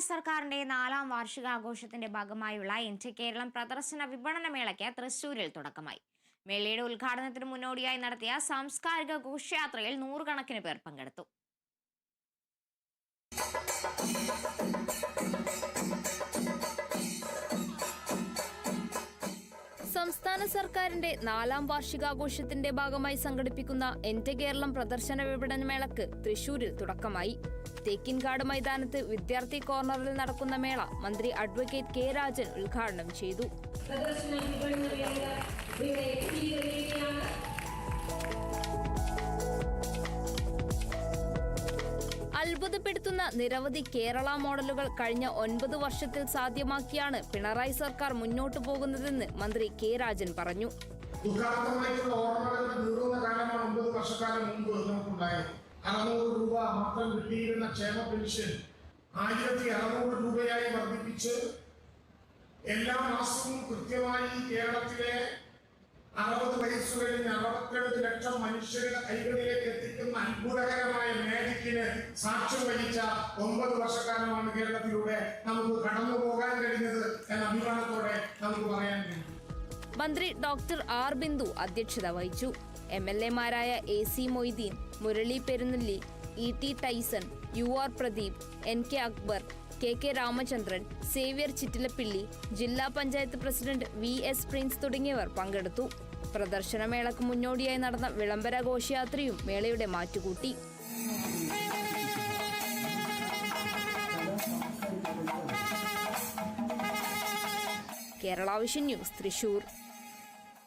സർക്കാരിന്റെ നാലാം വാർഷികാഘോഷത്തിന്റെ ഭാഗമായുള്ള ഇന്ത്യ കേരളം പ്രദർശന വിപണന മേളയ്ക്ക് തൃശൂരിൽ തുടക്കമായി. മേളയുടെ ഉദ്ഘാടനത്തിന് മുന്നോടിയായി നടത്തിയ സാംസ്കാരിക ഘോഷയാത്രയിൽ നൂറുകണക്കിന് പേർ പങ്കെടുത്തു. സംസ്ഥാന സർക്കാരിന്റെ നാലാം വാർഷികാഘോഷത്തിന്റെ ഭാഗമായി സംഘടിപ്പിക്കുന്ന എന്റെ കേരളം പ്രദർശന വിപണന മേളക്ക് തൃശൂരിൽ തുടക്കമായി. തേക്കിൻകാട് മൈതാനത്ത് വിദ്യാർത്ഥി കോർണറിൽ നടക്കുന്ന മേള മന്ത്രി അഡ്വക്കേറ്റ് കെ രാജൻ ഉദ്ഘാടനം ചെയ്തു. അത്ഭുതപ്പെടുത്തുന്ന നിരവധി കേരള മോഡലുകൾ കഴിഞ്ഞ ഒൻപത് വർഷത്തിൽ സാധ്യമാക്കിയാണ് പിണറായി സർക്കാർ മുന്നോട്ടു പോകുന്നതെന്ന് മന്ത്രി കെ രാജൻ പറഞ്ഞു. രൂപ ക്ഷേമ പെൻഷൻ ആയിരത്തി അറുന്നൂറ് രൂപയായി വർദ്ധിപ്പിച്ച് എല്ലാ മാസവും കൃത്യമായി കേരളത്തിലെ അറുപത് വയസ്സ് കഴിഞ്ഞ് ലക്ഷം മനുഷ്യരുടെ കൈകളിലേക്ക് എത്തിക്കുന്ന അത്ഭുതകരമായ സാക്ഷ്യം വഹിച്ച ഒമ്പത് വർഷക്കാലമാണ് കേരളത്തിലൂടെ നമുക്ക് കടന്നു പോകാൻ കഴിഞ്ഞത് എന്ന അഭിമാനത്തോടെ നമുക്ക് പറയാൻ കഴിയും. മന്ത്രി ഡോക്ടർ ആർ ബിന്ദു അധ്യക്ഷത വഹിച്ചു. M L എമാരായ A C Moideen Murali Perunnalli E T Tyson U R Pradeep N K Akbar K K Ramachandran Xavier Chittilappilly ജില്ലാ panchayat president V S Prince തുടങ്ങിയവർ പങ്കെടുത്തു. പ്രദർശനമേളക്ക് മുന്നോടിയായി നടന്ന വിളംബര ഘോഷയാത്രയും മേളയുടെ മാറ്റുകൂട്ടി. കേരള ന്യൂസ് തൃശൂർ.